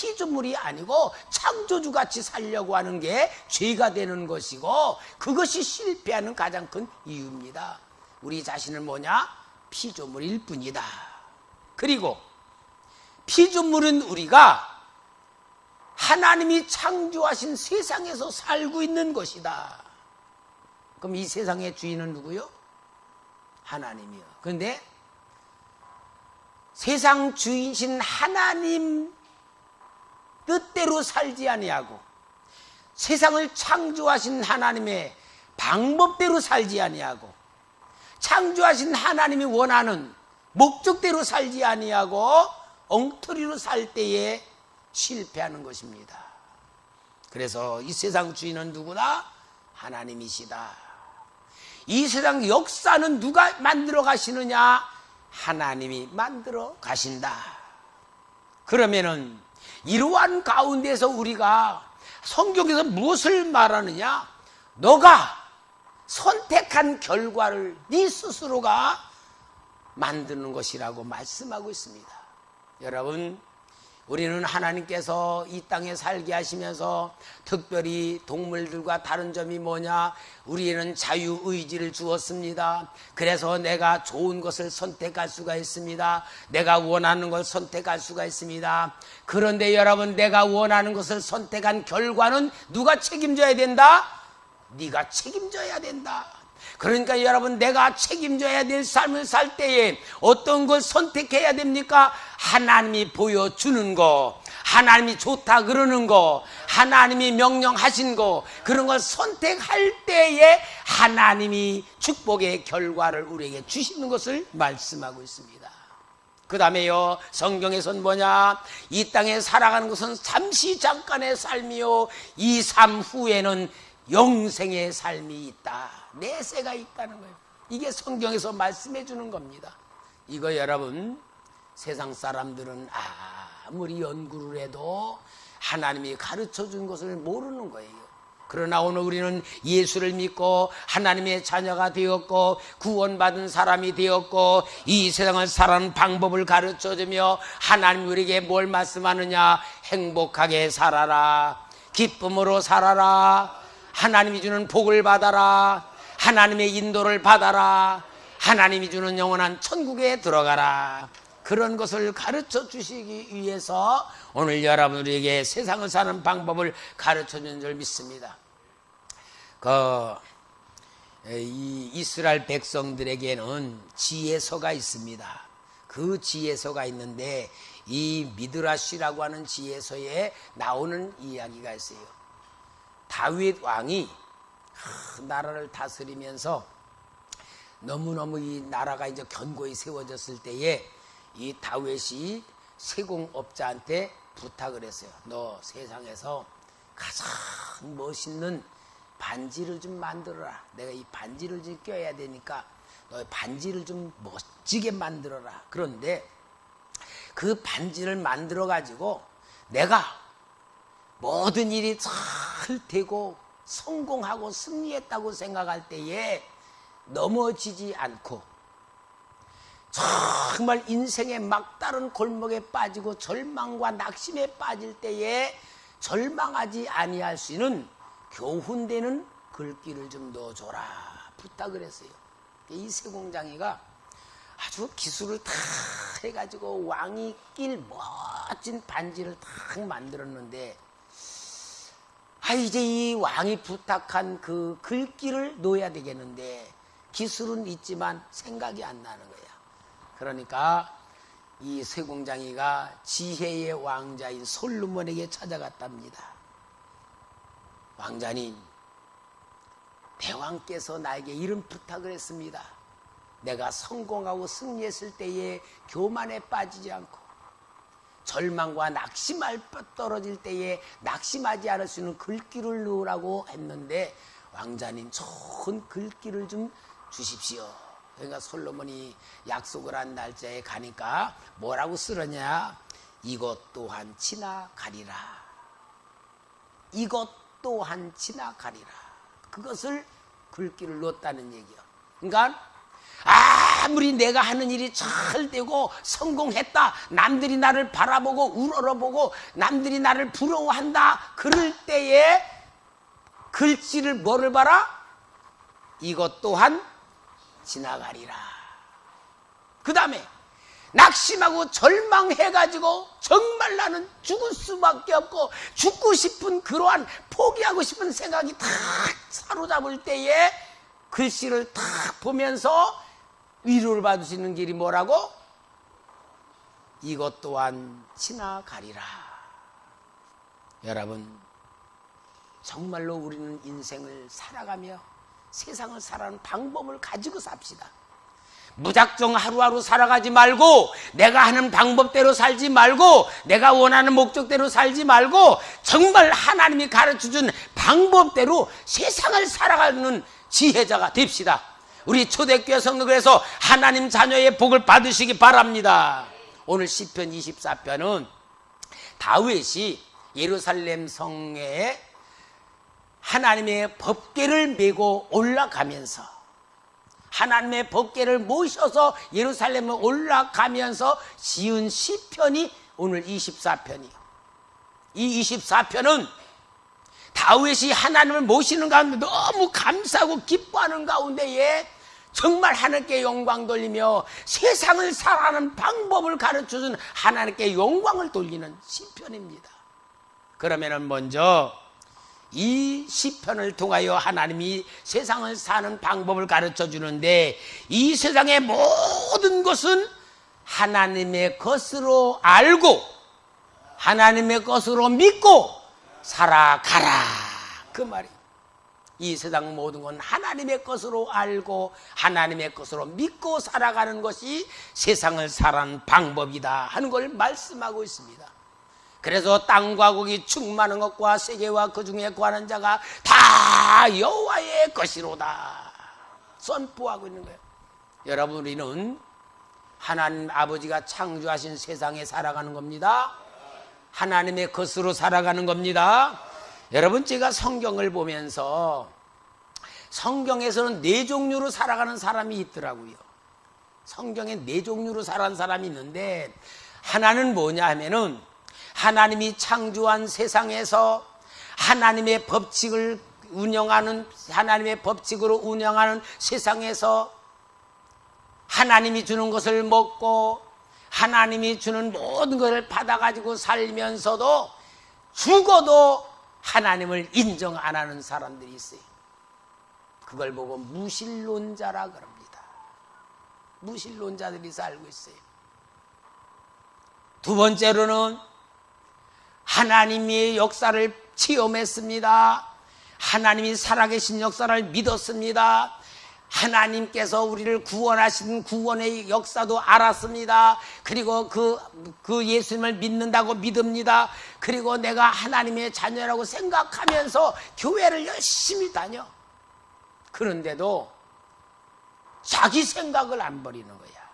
피조물이 아니고 창조주 같이 살려고 하는 게 죄가 되는 것이고 그것이 실패하는 가장 큰 이유입니다. 우리 자신은 뭐냐? 피조물일 뿐이다. 그리고 피조물은 우리가 하나님이 창조하신 세상에서 살고 있는 것이다. 그럼 이 세상의 주인은 누구요? 하나님이요. 그런데 세상 주인신 하나님 뜻대로 살지 아니하고 세상을 창조하신 하나님의 방법대로 살지 아니하고 창조하신 하나님이 원하는 목적대로 살지 아니하고 엉터리로 살 때에 실패하는 것입니다. 그래서 이 세상 주인은 누구나 하나님이시다. 이 세상 역사는 누가 만들어 가시느냐? 하나님이 만들어 가신다. 그러면은 이러한 가운데서 우리가 성경에서 무엇을 말하느냐? 너가 선택한 결과를 네 스스로가 만드는 것이라고 말씀하고 있습니다. 여러분, 우리는 하나님께서 이 땅에 살게 하시면서 특별히 동물들과 다른 점이 뭐냐? 우리는 자유 의지를 주었습니다. 그래서 내가 좋은 것을 선택할 수가 있습니다. 내가 원하는 걸 선택할 수가 있습니다. 그런데 여러분, 내가 원하는 것을 선택한 결과는 누가 책임져야 된다? 네가 책임져야 된다. 그러니까 여러분 내가 책임져야 될 삶을 살 때에 어떤 걸 선택해야 됩니까? 하나님이 보여주는 거, 하나님이 좋다 그러는 거, 하나님이 명령하신 거, 그런 걸 선택할 때에 하나님이 축복의 결과를 우리에게 주시는 것을 말씀하고 있습니다. 그 다음에요, 성경에선 뭐냐? 이 땅에 살아가는 것은 잠시 잠깐의 삶이요. 이 삶 후에는 영생의 삶이 있다. 내세가 있다는 거예요. 이게 성경에서 말씀해 주는 겁니다. 이거 여러분, 세상 사람들은 아무리 연구를 해도 하나님이 가르쳐 준 것을 모르는 거예요. 그러나 오늘 우리는 예수를 믿고 하나님의 자녀가 되었고 구원받은 사람이 되었고 이 세상을 살아가는 방법을 가르쳐 주며 하나님 우리에게 뭘 말씀하느냐? 행복하게 살아라. 기쁨으로 살아라. 하나님이 주는 복을 받아라. 하나님의 인도를 받아라. 하나님이 주는 영원한 천국에 들어가라 그런 것을 가르쳐 주시기 위해서 오늘 여러분들에게 세상을 사는 방법을 가르쳐 준줄 믿습니다. 그, 이 이스라엘 백성들에게는 지혜서가 있습니다. 그 지혜서가 있는데 이 미드라시라고 하는 지혜서에 나오는 이야기가 있어요. 다윗 왕이 나라를 다스리면서 너무너무 이 나라가 이제 견고히 세워졌을 때에 이 다윗이 세공업자한테 부탁을 했어요. 너 세상에서 가장 멋있는 반지를 좀 만들어라. 내가 이 반지를 좀 껴야 되니까 너 반지를 좀 멋지게 만들어라. 그런데 그 반지를 만들어 가지고 내가 모든 일이 잘 되고 성공하고 승리했다고 생각할 때에 넘어지지 않고 정말 인생의 막다른 골목에 빠지고 절망과 낙심에 빠질 때에 절망하지 아니할 수 있는 교훈되는 글귀를 좀 넣어줘라 부탁을 했어요. 이 세공장이가 아주 기술을 다 해가지고 왕이 낄 멋진 반지를 다 만들었는데 아 이제 이 왕이 부탁한 그 글귀를 넣어야 되겠는데 기술은 있지만 생각이 안 나는 거야. 그러니까 이 세공장이가 지혜의 왕자인 솔로몬에게 찾아갔답니다. 왕자님, 대왕께서 나에게 이런 부탁을 했습니다. 내가 성공하고 승리했을 때에 교만에 빠지지 않고 절망과 낙심할 떨어질 때에 낙심하지 않을 수 있는 글귀를 넣으라고 했는데 왕자님 좋은 글귀를 좀 주십시오. 그러니까 솔로몬이 약속을 한 날짜에 가니까 뭐라고 쓰느냐? 이것 또한 지나가리라. 이것 또한 지나가리라. 그것을 글귀를 넣었다는 얘기요. 그러니까 아무리 내가 하는 일이 잘 되고 성공했다. 남들이 나를 바라보고 우러러보고 남들이 나를 부러워한다. 그럴 때에 글씨를 뭐를 봐라? 이것 또한 지나가리라. 그 다음에 낙심하고 절망해가지고 정말 나는 죽을 수밖에 없고 죽고 싶은 그러한 포기하고 싶은 생각이 탁 사로잡을 때에 글씨를 탁 보면서 위로를 받을 수 있는 길이 뭐라고? 이것 또한 지나가리라. 여러분, 정말로 우리는 인생을 살아가며 세상을 살아가는 방법을 가지고 삽시다. 무작정 하루하루 살아가지 말고 내가 하는 방법대로 살지 말고 내가 원하는 목적대로 살지 말고 정말 하나님이 가르쳐 준 방법대로 세상을 살아가는 지혜자가 됩시다. 우리 초대교회 성도그래서 하나님 자녀의 복을 받으시기 바랍니다. 오늘 시편 24편은 다윗이 예루살렘 성에 하나님의 법궤를 메고 올라가면서 하나님의 법궤를 모셔서 예루살렘에 올라가면서 지은 시편이 오늘 24편이요. 이 24편은 다윗이 하나님을 모시는 가운데 너무 감사하고 기뻐하는 가운데에 정말 하나님께 영광 돌리며 세상을 살아가는 방법을 가르쳐준 하나님께 영광을 돌리는 시편입니다. 그러면은 먼저 이 시편을 통하여 하나님이 세상을 사는 방법을 가르쳐 주는데 이 세상의 모든 것은 하나님의 것으로 알고 하나님의 것으로 믿고 살아가라 그 말이 이 세상 모든 건 하나님의 것으로 알고 하나님의 것으로 믿고 살아가는 것이 세상을 살아가는 방법이다 하는 걸 말씀하고 있습니다. 그래서 땅과 고기 충만한 것과 세계와 그 중에 구하는 자가 다 여호와의 것이로다 선포하고 있는 거예요. 여러분 우리는 하나님 아버지가 창조하신 세상에 살아가는 겁니다. 하나님의 것으로 살아가는 겁니다. 여러분 제가 성경을 보면서 성경에서는 네 종류로 살아가는 사람이 있더라고요. 성경에 네 종류로 살아가는 사람이 있는데 하나는 뭐냐 하면은 하나님이 창조한 세상에서 하나님의 법칙을 운영하는 하나님의 법칙으로 운영하는 세상에서 하나님이 주는 것을 먹고 하나님이 주는 모든 것을 받아가지고 살면서도 죽어도 하나님을 인정 안 하는 사람들이 있어요. 그걸 보고 무신론자라 그럽니다. 무신론자들이 살고 있어요. 두 번째로는 하나님의 역사를 체험했습니다. 하나님이 살아계신 역사를 믿었습니다. 하나님께서 우리를 구원하신 구원의 역사도 알았습니다. 그리고 그, 그 예수님을 믿는다고 믿습니다. 그리고 내가 하나님의 자녀라고 생각하면서 교회를 열심히 다녀. 그런데도 자기 생각을 안 버리는 거야.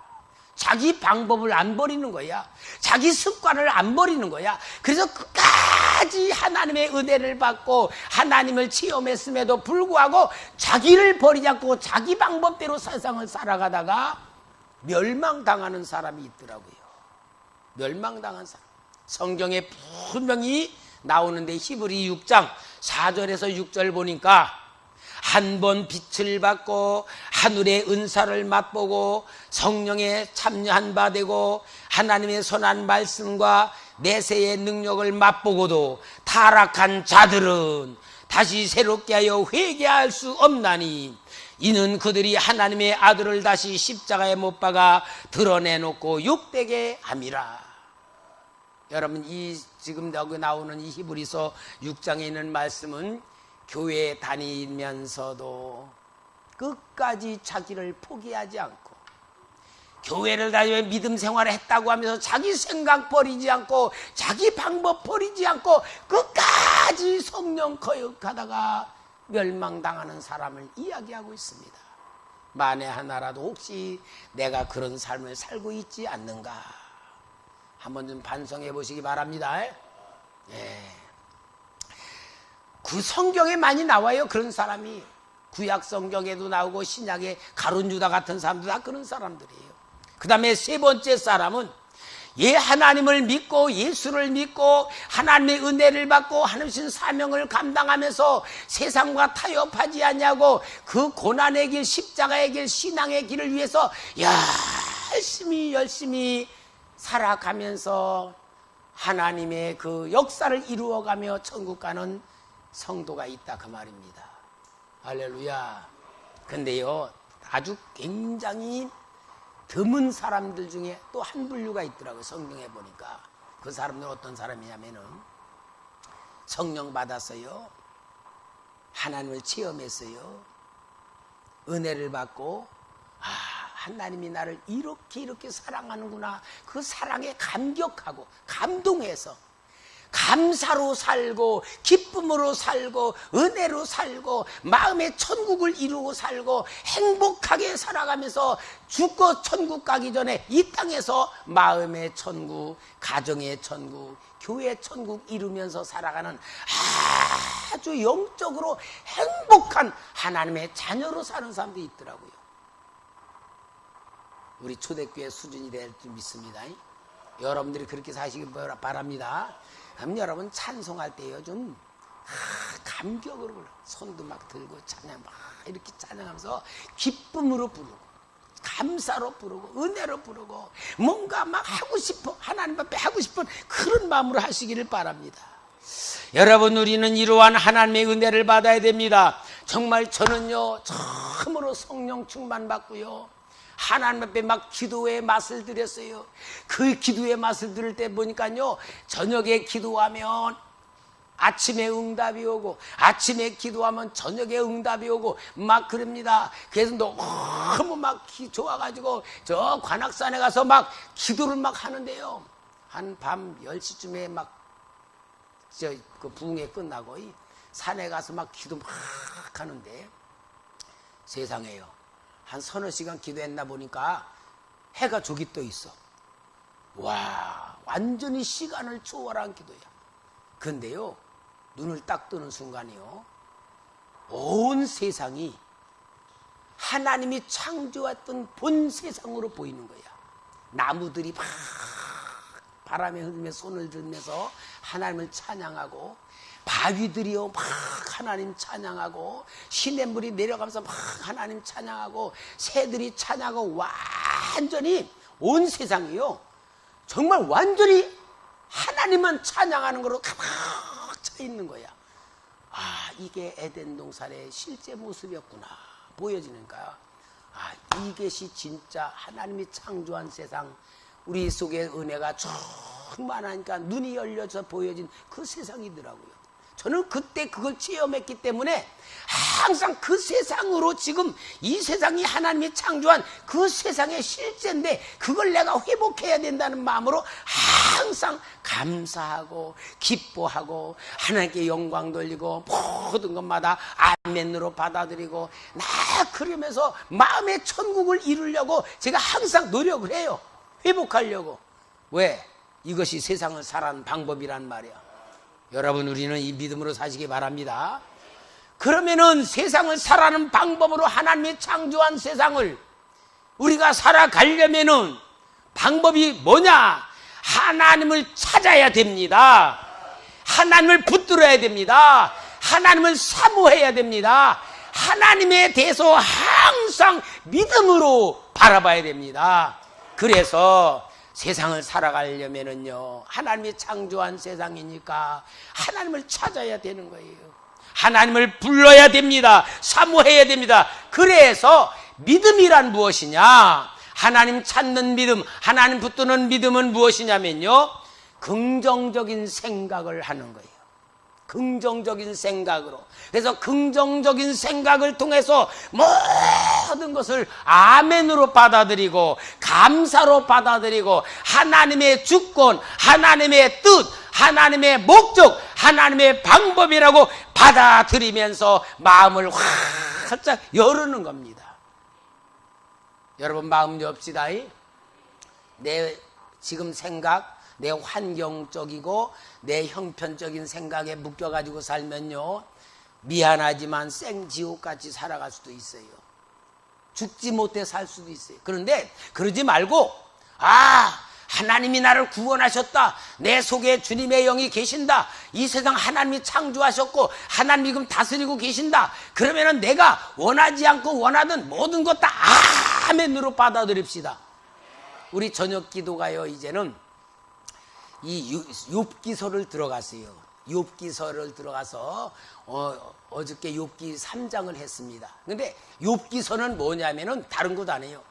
자기 방법을 안 버리는 거야. 자기 습관을 안 버리는 거야. 그래서 끝까지 하나님의 은혜를 받고 하나님을 체험했음에도 불구하고 자기를 버리지 않고 자기 방법대로 세상을 살아가다가 멸망당하는 사람이 있더라고요. 멸망당한 사람. 성경에 분명히 나오는데 히브리 6장 4절에서 6절 보니까 한 번 빛을 받고 하늘의 은사를 맛보고 성령에 참여한 바 되고 하나님의 선한 말씀과 내세의 능력을 맛보고도 타락한 자들은 다시 새롭게 하여 회개할 수 없나니 이는 그들이 하나님의 아들을 다시 십자가에 못 박아 드러내놓고 욕되게 함이라. 여러분 이 지금 여기 나오는 이 히브리서 6장에 있는 말씀은 교회 다니면서도 끝까지 자기를 포기하지 않고 교회를 다니며 믿음 생활을 했다고 하면서 자기 생각 버리지 않고 자기 방법 버리지 않고 끝까지 성령 거역하다가 멸망당하는 사람을 이야기하고 있습니다. 만에 하나라도 혹시 내가 그런 삶을 살고 있지 않는가 한번 좀 반성해 보시기 바랍니다. 예. 그 성경에 많이 나와요. 그런 사람이 구약 성경에도 나오고 신약에 가론 유다 같은 사람도 다 그런 사람들이에요. 그 다음에 세 번째 사람은 예 하나님을 믿고 예수를 믿고 하나님의 은혜를 받고 하나님 사명을 감당하면서 세상과 타협하지 않냐고 그 고난의 길 십자가의 길 신앙의 길을 위해서 열심히 열심히 살아가면서 하나님의 그 역사를 이루어가며 천국 가는 성도가 있다 그 말입니다. 할렐루야. 근데요 아주 굉장히 드문 사람들 중에 또 한 분류가 있더라고요. 성경에 보니까. 그 사람들은 어떤 사람이냐면은 성령 받았어요. 하나님을 체험했어요. 은혜를 받고, 아, 하나님이 나를 이렇게 이렇게 사랑하는구나. 그 사랑에 감격하고, 감동해서, 감사로 살고 기쁨으로 살고 은혜로 살고 마음의 천국을 이루고 살고 행복하게 살아가면서 죽고 천국 가기 전에 이 땅에서 마음의 천국, 가정의 천국, 교회 천국 이루면서 살아가는 아주 영적으로 행복한 하나님의 자녀로 사는 사람도 있더라고요. 우리 초대교회 수준이 될 줄 믿습니다. 여러분들이 그렇게 사시기 바랍니다. 그럼 여러분 찬송할 때요 좀 아, 감격으로 불러 손도 막 들고 찬양 막 이렇게 찬양하면서 기쁨으로 부르고 감사로 부르고 은혜로 부르고 뭔가 막 하고 싶어 하나님 앞에 하고 싶은 그런 마음으로 하시기를 바랍니다. 여러분 우리는 이러한 하나님의 은혜를 받아야 됩니다. 정말 저는요 처음으로 성령 충만 받고요. 하나님 앞에 막 기도의 맛을 들였어요. 그 기도의 맛을 들을 때 보니까요, 저녁에 기도하면 아침에 응답이 오고, 아침에 기도하면 저녁에 응답이 오고, 막 그럽니다. 그래서 너무 막 기, 좋아가지고, 저 관악산에 가서 막 기도를 막 하는데요. 한 밤 10시쯤에 막, 저, 그 부흥회 끝나고, 이 산에 가서 막 기도 막 하는데, 세상에요. 한 서너 시간 기도했나 보니까 해가 저기 떠 있어. 와, 완전히 시간을 초월한 기도야. 근데요, 눈을 딱 뜨는 순간이요, 온 세상이 하나님이 창조했던 본 세상으로 보이는 거야. 나무들이 막 바람에 흐르며 손을 들면서 하나님을 찬양하고 바위들이요 막 하나님 찬양하고 시냇물이 내려가면서 막 하나님 찬양하고 새들이 찬양하고 완전히 온 세상이요 정말 완전히 하나님만 찬양하는 거로 가득 차 있는 거야. 아 이게 에덴 동산의 실제 모습이었구나 보여지는가. 아 이것이 진짜 하나님이 창조한 세상 우리 속에 은혜가 충만하니까 눈이 열려서 보여진 그 세상이더라고요. 저는 그때 그걸 체험했기 때문에 항상 그 세상으로 지금 이 세상이 하나님이 창조한 그 세상의 실제인데 그걸 내가 회복해야 된다는 마음으로 항상 감사하고 기뻐하고 하나님께 영광 돌리고 모든 것마다 아멘으로 받아들이고 나 그러면서 마음의 천국을 이루려고 제가 항상 노력을 해요. 회복하려고. 왜? 이것이 세상을 살아가는 방법이란 말이야. 여러분 우리는 이 믿음으로 사시기 바랍니다. 그러면은 세상을 살아가는 방법으로 하나님이 창조한 세상을 우리가 살아가려면은 방법이 뭐냐? 하나님을 찾아야 됩니다. 하나님을 붙들어야 됩니다. 하나님을 사모해야 됩니다. 하나님에 대해서 항상 믿음으로 바라봐야 됩니다. 그래서 세상을 살아가려면은요, 하나님이 창조한 세상이니까 하나님을 찾아야 되는 거예요. 하나님을 불러야 됩니다. 사모해야 됩니다. 그래서 믿음이란 무엇이냐? 하나님 찾는 믿음, 하나님 붙드는 믿음은 무엇이냐면요, 긍정적인 생각을 하는 거예요. 긍정적인 생각으로. 그래서 긍정적인 생각을 통해서 모든 것을 아멘으로 받아들이고 감사로 받아들이고 하나님의 주권, 하나님의 뜻, 하나님의 목적, 하나님의 방법이라고 받아들이면서 마음을 활짝 열는 겁니다. 여러분 마음 엽시다. 내 지금 생각, 내 환경적이고 내 형편적인 생각에 묶여가지고 살면요. 미안하지만 생지옥같이 살아갈 수도 있어요. 죽지 못해 살 수도 있어요. 그런데 그러지 말고 아 하나님이 나를 구원하셨다. 내 속에 주님의 영이 계신다. 이 세상 하나님이 창조하셨고 하나님이 지금 다스리고 계신다. 그러면은 내가 원하지 않고 원하던 모든 것 다 아멘으로 받아들입시다. 우리 저녁 기도가요 이제는 이 욥기서를 들어갔어요. 욥기서를 들어가서 어, 어저께 욥기 3장을 했습니다. 근데 욥기서는 뭐냐면은 다른 것 아니에요.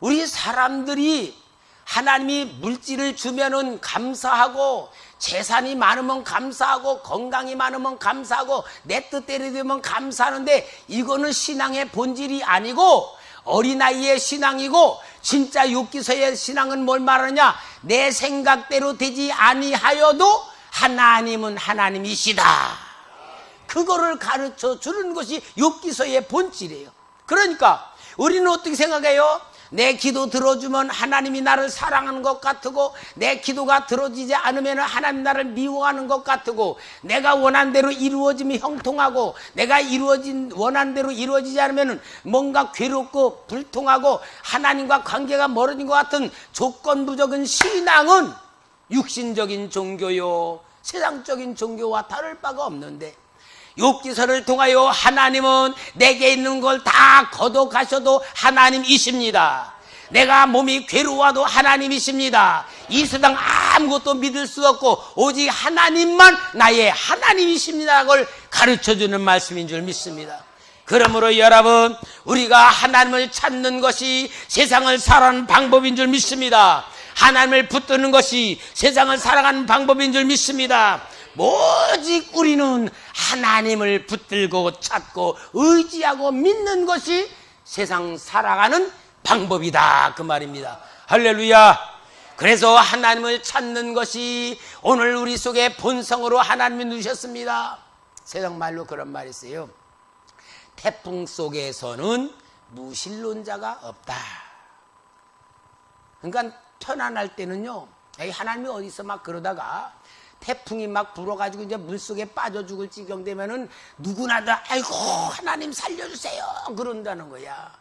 우리 사람들이 하나님이 물질을 주면은 감사하고 재산이 많으면 감사하고 건강이 많으면 감사하고 내 뜻대로 되면 감사하는데 이거는 신앙의 본질이 아니고 어린아이의 신앙이고 진짜 욥기서의 신앙은 뭘 말하냐? 내 생각대로 되지 아니하여도 하나님은 하나님이시다. 그거를 가르쳐 주는 것이 욥기서의 본질이에요. 그러니까 우리는 어떻게 생각해요? 내 기도 들어주면 하나님이 나를 사랑하는 것 같고 내 기도가 들어지지 않으면 하나님 나를 미워하는 것 같고 내가 원한 대로 이루어지면 형통하고 내가 이루어진 원한 대로 이루어지지 않으면 뭔가 괴롭고 불통하고 하나님과 관계가 멀어진 것 같은 조건부적인 신앙은 육신적인 종교요 세상적인 종교와 다를 바가 없는데 욥기서를 통하여 하나님은 내게 있는 걸 다 거둬가셔도 하나님이십니다. 내가 몸이 괴로워도 하나님이십니다. 이 세상 아무것도 믿을 수 없고 오직 하나님만 나의 하나님이십니다. 걸 가르쳐 주는 말씀인 줄 믿습니다. 그러므로 여러분 우리가 하나님을 찾는 것이 세상을 살아가는 방법인 줄 믿습니다. 하나님을 붙드는 것이 세상을 살아가는 방법인 줄 믿습니다. 오직 우리는 하나님을 붙들고 찾고 의지하고 믿는 것이 세상 살아가는 방법이다. 그 말입니다. 할렐루야. 그래서 하나님을 찾는 것이 오늘 우리 속에 본성으로 하나님이 누셨습니다. 세상 말로 그런 말이 있어요. 태풍 속에서는 무신론자가 없다. 그러니까 편안할 때는요. 하나님이 어디서 막 그러다가 태풍이 막 불어가지고 이제 물 속에 빠져 죽을 지경 되면은 누구나 다 아이고 하나님 살려주세요 그런다는 거야.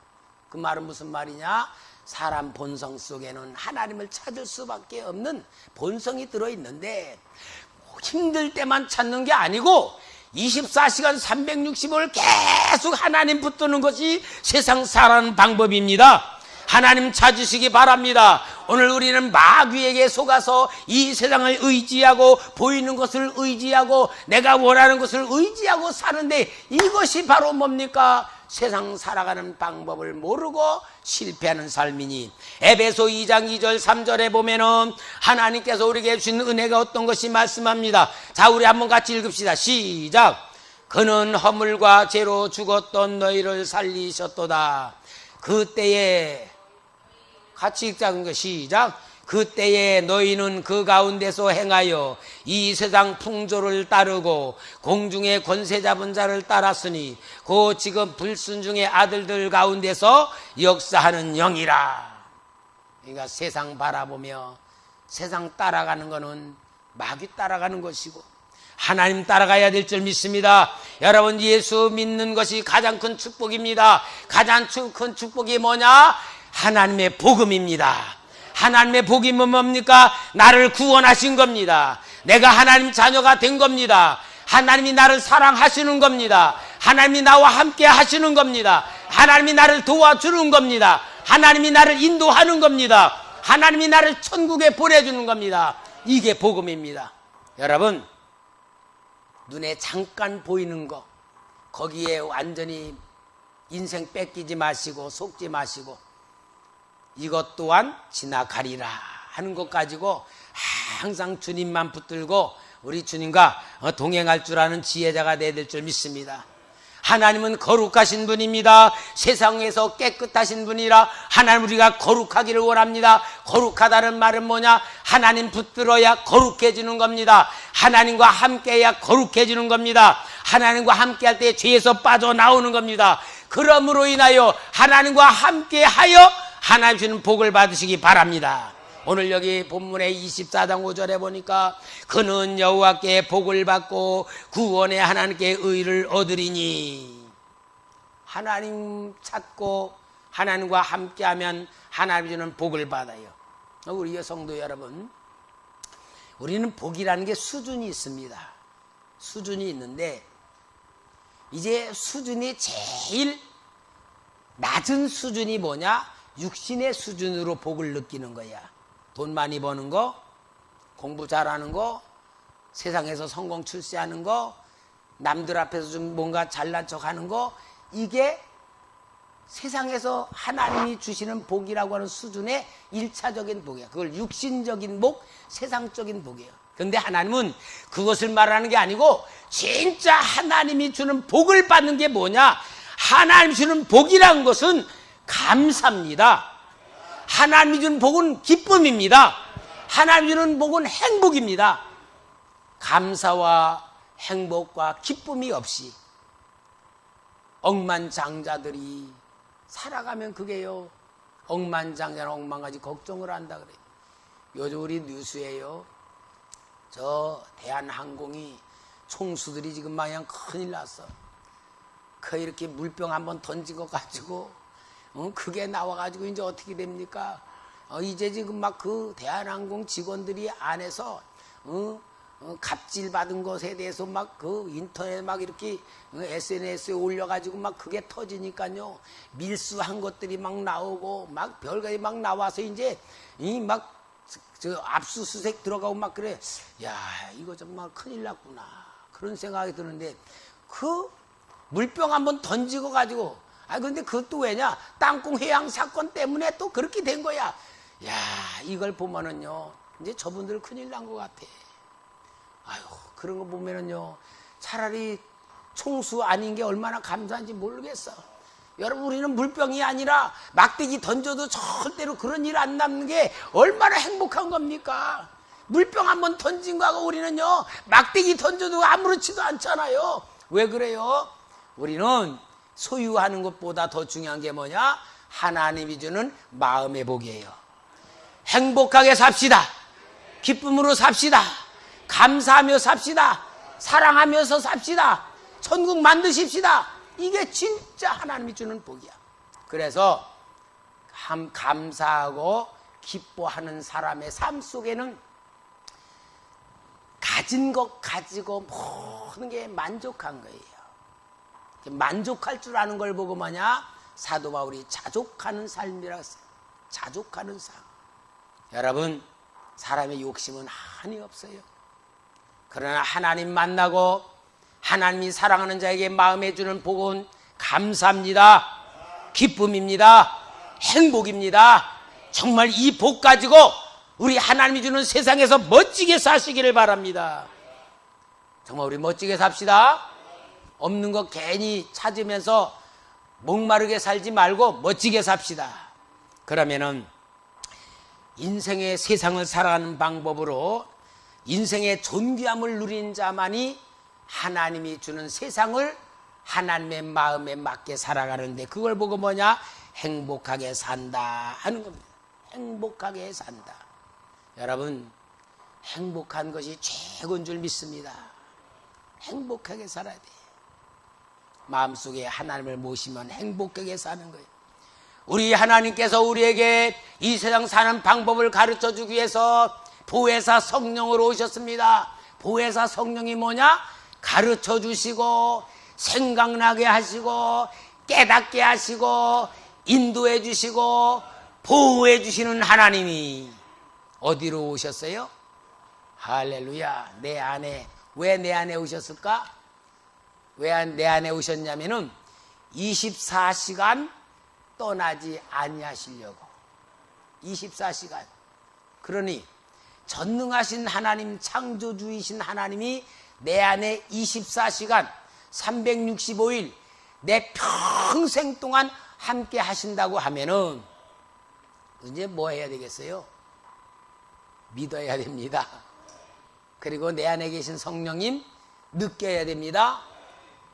그 말은 무슨 말이냐? 사람 본성 속에는 하나님을 찾을 수밖에 없는 본성이 들어 있는데 힘들 때만 찾는 게 아니고 24시간 365일 계속 하나님 붙드는 것이 세상 살아가는 방법입니다. 하나님 찾으시기 바랍니다. 오늘 우리는 마귀에게 속아서 이 세상을 의지하고 보이는 것을 의지하고 내가 원하는 것을 의지하고 사는데 이것이 바로 뭡니까? 세상 살아가는 방법을 모르고 실패하는 삶이니 에베소 2장 2절 3절에 보면은 하나님께서 우리에게 주신 은혜가 어떤 것이 말씀합니다. 자, 우리 한번 같이 읽읍시다. 시작. 그는 허물과 죄로 죽었던 너희를 살리셨도다. 그때에 같이 읽자는 거 시작. 그때에 너희는 그 가운데서 행하여 이 세상 풍조를 따르고 공중의 권세 잡은 자를 따랐으니 그 지금 불순중의 아들들 가운데서 역사하는 영이라. 그러니까 세상 바라보며 세상 따라가는 것은 마귀 따라가는 것이고 하나님 따라가야 될 줄 믿습니다. 여러분 예수 믿는 것이 가장 큰 축복입니다. 가장 큰 축복이 뭐냐? 하나님의 복음입니다. 하나님의 복이 뭡니까? 나를 구원하신 겁니다. 내가 하나님 자녀가 된 겁니다. 하나님이 나를 사랑하시는 겁니다. 하나님이 나와 함께 하시는 겁니다. 하나님이 나를 도와주는 겁니다. 하나님이 나를 인도하는 겁니다. 하나님이 나를 천국에 보내주는 겁니다. 이게 복음입니다. 여러분, 눈에 잠깐 보이는 거, 거기에 완전히 인생 뺏기지 마시고, 속지 마시고, 이것 또한 지나가리라 하는 것 가지고 항상 주님만 붙들고 우리 주님과 동행할 줄 아는 지혜자가 되어야 될 줄 믿습니다. 하나님은 거룩하신 분입니다. 세상에서 깨끗하신 분이라 하나님 우리가 거룩하기를 원합니다. 거룩하다는 말은 뭐냐? 하나님 붙들어야 거룩해지는 겁니다. 하나님과 함께해야 거룩해지는 겁니다. 하나님과 함께할 때 죄에서 빠져나오는 겁니다. 그러므로 인하여 하나님과 함께하여 하나님 주는 복을 받으시기 바랍니다. 오늘 여기 본문의 24장 5절에 보니까 그는 여호와께 복을 받고 구원의 하나님께 의를 얻으리니 하나님 찾고 하나님과 함께하면 하나님 주는 복을 받아요. 우리 여성도 여러분, 우리는 복이라는 게 수준이 있습니다. 수준이 있는데 이제 수준이 제일 낮은 수준이 뭐냐? 육신의 수준으로 복을 느끼는 거야. 돈 많이 버는 거, 공부 잘하는 거, 세상에서 성공 출세하는 거, 남들 앞에서 좀 뭔가 잘난 척 하는 거, 이게 세상에서 하나님이 주시는 복이라고 하는 수준의 일차적인 복이야. 그걸 육신적인 복, 세상적인 복이에요. 근데 하나님은 그것을 말하는 게 아니고 진짜 하나님이 주는 복을 받는 게 뭐냐? 하나님 주는 복이라는 것은 감사입니다. 하나님이 주는 복은 기쁨입니다. 하나님 주는 복은 행복입니다. 감사와 행복과 기쁨이 없이 억만장자들이 살아가면 그게요. 억만장자는 억만가지 걱정을 한다 그래. 요즘 우리 뉴스에요. 저 대한항공이 총수들이 지금 마냥 큰일 났어. 그 이렇게 물병 한번 던진 거 가지고 어, 그게 나와가지고 이제 어떻게 됩니까? 어, 이제 지금 막 그 대한항공 직원들이 안에서 어, 어, 갑질 받은 것에 대해서 막 그 인터넷 막 이렇게 어, SNS에 올려가지고 막 그게 터지니까요. 밀수한 것들이 막 나오고 막 별가지 막 나와서 이제 이 막 저 압수수색 들어가고 막 그래. 야 이거 정말 큰일 났구나. 그런 생각이 드는데 그 물병 한번 던지고 가지고 아 근데 그것도 왜냐? 땅콩 해양 사건 때문에 또 그렇게 된 거야. 야 이걸 보면은요 이제 저분들 큰일 난 것 같아. 아유 그런 거 보면은요 차라리 총수 아닌 게 얼마나 감사한지 모르겠어. 여러분 우리는 물병이 아니라 막대기 던져도 절대로 그런 일 안 남는 게 얼마나 행복한 겁니까? 물병 한번 던진 거하고 우리는요 막대기 던져도 아무렇지도 않잖아요. 왜 그래요? 우리는 소유하는 것보다 더 중요한 게 뭐냐 하나님이 주는 마음의 복이에요 행복하게 삽시다 기쁨으로 삽시다 감사하며 삽시다. 사랑하면서 삽시다. 천국 만드십시다. 이게 진짜 하나님이 주는 복이야. 그래서 감, 감사하고 기뻐하는 사람의 삶 속에는 가진 것 가지고 모든 게 만족한 거예요. 만족할 줄 아는 걸 보고 뭐냐? 사도 바울이 자족하는 했어요. 자족하는 삶. 여러분, 사람의 욕심은 한이 없어요. 그러나 하나님 만나고 하나님이 사랑하는 자에게 마음에 주는 복은 감사합니다. 기쁨입니다. 행복입니다. 정말 이 복 가지고 우리 하나님이 주는 세상에서 멋지게 사시기를 바랍니다. 정말 우리 멋지게 삽시다. 없는 거 괜히 찾으면서 목마르게 살지 말고 멋지게 삽시다. 그러면은 인생의 세상을 살아가는 방법으로 인생의 존귀함을 누린 자만이 하나님이 주는 세상을 하나님의 마음에 맞게 살아가는데 그걸 보고 뭐냐? 행복하게 산다 하는 겁니다. 행복하게 산다. 여러분, 행복한 것이 최고인 줄 믿습니다. 행복하게 살아야 돼. 마음속에 하나님을 모시면 행복하게 사는 거예요. 우리 하나님께서 우리에게 이 세상 사는 방법을 가르쳐 주기 위해서 보혜사 성령으로 오셨습니다. 보혜사 성령이 뭐냐? 가르쳐 주시고 생각나게 하시고 깨닫게 하시고 인도해 주시고 보호해 주시는 하나님이 어디로 오셨어요? 할렐루야. 내 안에 왜 내 안에 오셨을까? 왜 내 안에 오셨냐면은 24시간 떠나지 아니하시려고. 24시간. 그러니 전능하신 하나님, 창조주이신 하나님이 내 안에 24시간, 365일, 내 평생 동안 함께 하신다고 하면은 이제 뭐 해야 되겠어요? 믿어야 됩니다. 그리고 내 안에 계신 성령님 느껴야 됩니다.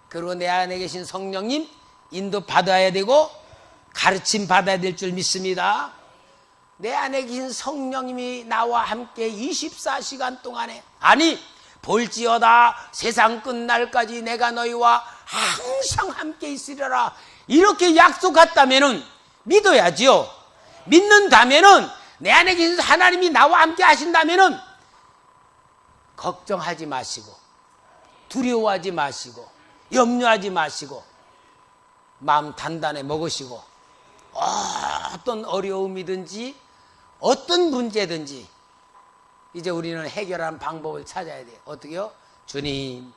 그리고 내 안에 계신 성령님 인도 받아야 되고 가르침 받아야 될 줄 믿습니다. 내 안에 계신 성령님이 나와 함께 24시간 동안에 아니 볼지어다 세상 끝날까지 내가 너희와 항상 함께 있으리라 이렇게 약속했다면은 믿어야지요. 믿는다면은 내 안에 계신 하나님이 나와 함께 하신다면은 걱정하지 마시고 두려워하지 마시고 염려하지 마시고 마음 단단히 먹으시고 어떤 어려움이든지 어떤 문제든지 이제 우리는 해결한 방법을 찾아야 돼요. 어떻게요? 주님,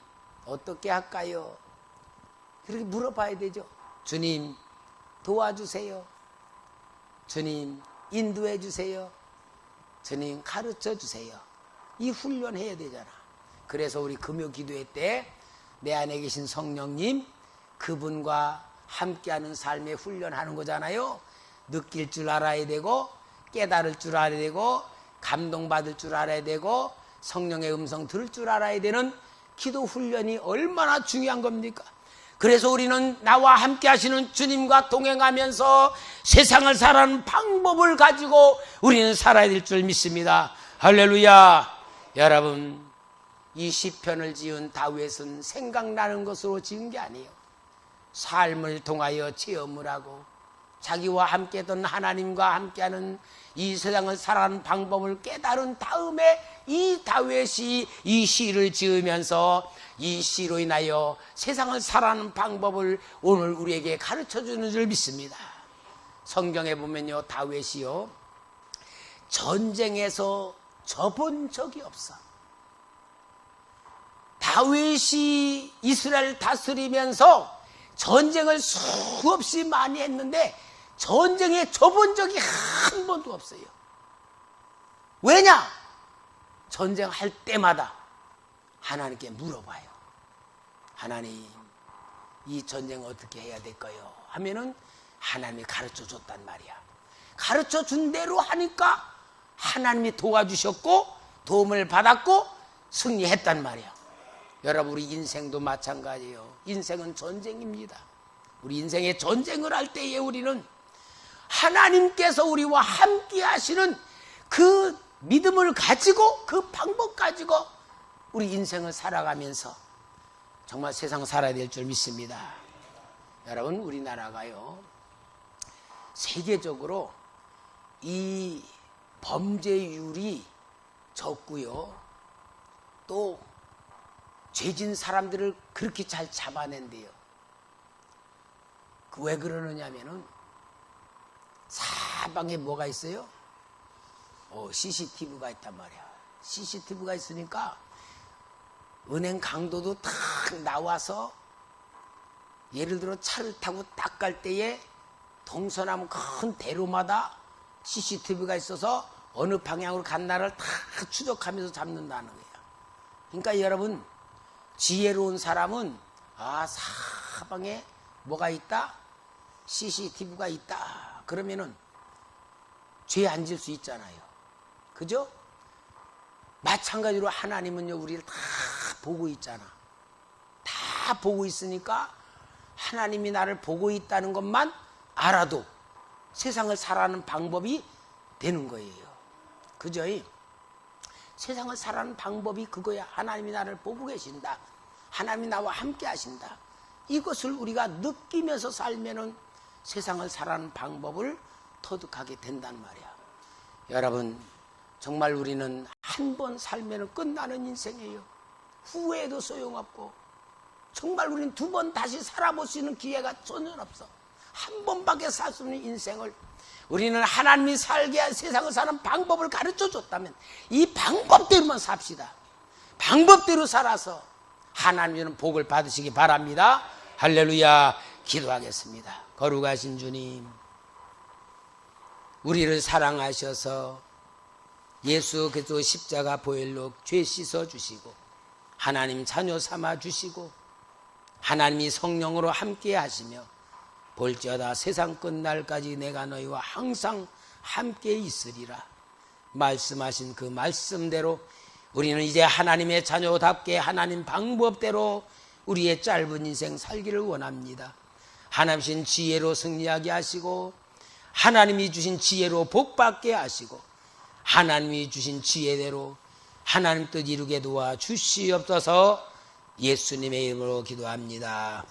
어떻게 할까요? 그렇게 물어봐야 되죠. 주님, 도와주세요. 주님, 인도해 주세요. 주님, 가르쳐 주세요. 이 훈련해야 되잖아. 그래서 우리 금요 기도회 때 내 안에 계신 성령님, 그분과 함께하는 삶에 훈련하는 거잖아요. 느낄 줄 알아야 되고, 깨달을 줄 알아야 되고, 감동받을 줄 알아야 되고, 성령의 음성 들을 줄 알아야 되는 기도 훈련이 얼마나 중요한 겁니까? 그래서 우리는 나와 함께 하시는 주님과 동행하면서 세상을 살아가는 방법을 가지고 우리는 살아야 될 줄 믿습니다. 할렐루야. 여러분, 이 시편을 지은 다윗은 생각나는 것으로 지은 게 아니에요. 삶을 통하여 체험을 하고 자기와 함께했던 하나님과 함께하는 이 세상을 살아가는 방법을 깨달은 다음에 이 다윗이 이 시를 지으면서 이 시로 인하여 세상을 살아가는 방법을 오늘 우리에게 가르쳐 주는 줄 믿습니다. 성경에 보면요, 다윗이요, 전쟁에서 져본 적이 없어. 다윗이 이스라엘 다스리면서 전쟁을 수없이 많이 했는데 전쟁에 져본 적이 한 번도 없어요. 왜냐? 전쟁할 때마다 하나님께 물어봐요. 하나님, 이 전쟁 어떻게 해야 될까요? 하면은 하나님이 가르쳐 줬단 말이야. 가르쳐 준 대로 하니까 하나님이 도와주셨고 도움을 받았고 승리했단 말이야. 여러분 우리 인생도 마찬가지예요. 인생은 전쟁입니다. 우리 인생의 전쟁을 할 때에 우리는 하나님께서 우리와 함께 하시는 그 믿음을 가지고 그 방법 가지고 우리 인생을 살아가면서 정말 세상 살아야 될 줄 믿습니다. 여러분 우리나라가요. 세계적으로 이 범죄율이 적고요. 또 죄진 사람들을 그렇게 잘 잡아낸대요. 그 왜 그러느냐면은 사방에 뭐가 있어요? 어, CCTV가 있단 말이야. CCTV가 있으니까 은행 강도도 탁 나와서 예를 들어 차를 타고 딱 갈 때에 동서남 큰 대로마다 CCTV가 있어서 어느 방향으로 간 나를 다 추적하면서 잡는다는 거예요. 그러니까 여러분 지혜로운 사람은 아 사방에 뭐가 있다? CCTV가 있다. 그러면은 죄안질수 있잖아요. 그죠? 마찬가지로 하나님은요 우리를 다 보고 있잖아. 다 보고 있으니까 하나님이 나를 보고 있다는 것만 알아도 세상을 살아가는 방법이 되는 거예요. 그죠? 세상을 살아가는 방법이 그거야. 하나님이 나를 보고 계신다. 하나님이 나와 함께 하신다. 이것을 우리가 느끼면서 살면은 세상을 살아가는 방법을 터득하게 된단 말이야. 여러분, 정말 우리는 한 번 살면 끝나는 인생이에요. 후회해도 소용없고, 정말 우리는 두 번 다시 살아볼 수 있는 기회가 전혀 없어. 한 번밖에 살 수 있는 인생을 우리는 하나님이 살게 한 세상을 사는 방법을 가르쳐 줬다면 이 방법대로만 삽시다. 방법대로 살아서 하나님은 복을 받으시기 바랍니다. 할렐루야. 기도하겠습니다. 거룩하신 주님, 우리를 사랑하셔서 예수 그리스도 십자가 보혈로 죄 씻어 주시고 하나님 자녀 삼아 주시고 하나님이 성령으로 함께 하시며 볼지어다 세상 끝날까지 내가 너희와 항상 함께 있으리라 말씀하신 그 말씀대로 우리는 이제 하나님의 자녀답게 하나님 방법대로 우리의 짧은 인생 살기를 원합니다. 하나님신 지혜로 승리하게 하시고 하나님이 주신 지혜로 복받게 하시고 하나님이 주신 지혜대로 하나님 뜻 이루게 도와 주시옵소서 예수님의 이름으로 기도합니다.